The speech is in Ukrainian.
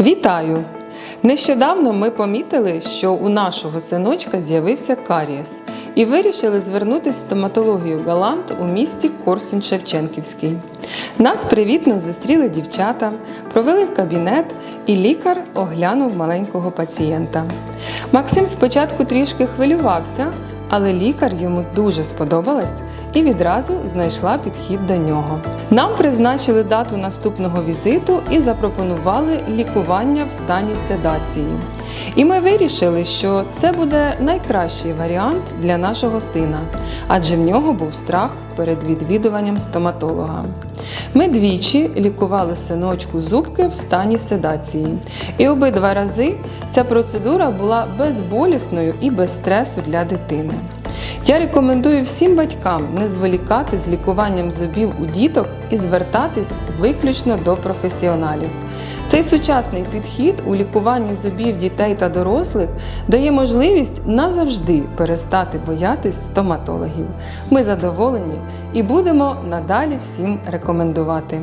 Вітаю! Нещодавно ми помітили, що у нашого синочка з'явився карієс і вирішили звернутися в стоматологію Галант у місті Корсунь Шевченківський. Нас привітно зустріли дівчата, провели в кабінет, і лікар оглянув маленького пацієнта. Максим спочатку трішки хвилювався, але лікар йому дуже сподобалась і відразу знайшла підхід до нього. Нам призначили дату наступного візиту і запропонували лікування в стані седації. І ми вирішили, що це буде найкращий варіант для нашого сина, адже в нього був страх перед відвідуванням стоматолога. Ми двічі лікували синочку зубки в стані седації, і обидва рази ця процедура була безболісною і без стресу для дитини. Я рекомендую всім батькам не зволікати з лікуванням зубів у діток і звертатись виключно до професіоналів. Цей сучасний підхід у лікуванні зубів дітей та дорослих дає можливість назавжди перестати боятись стоматологів. Ми задоволені і будемо надалі всім рекомендувати.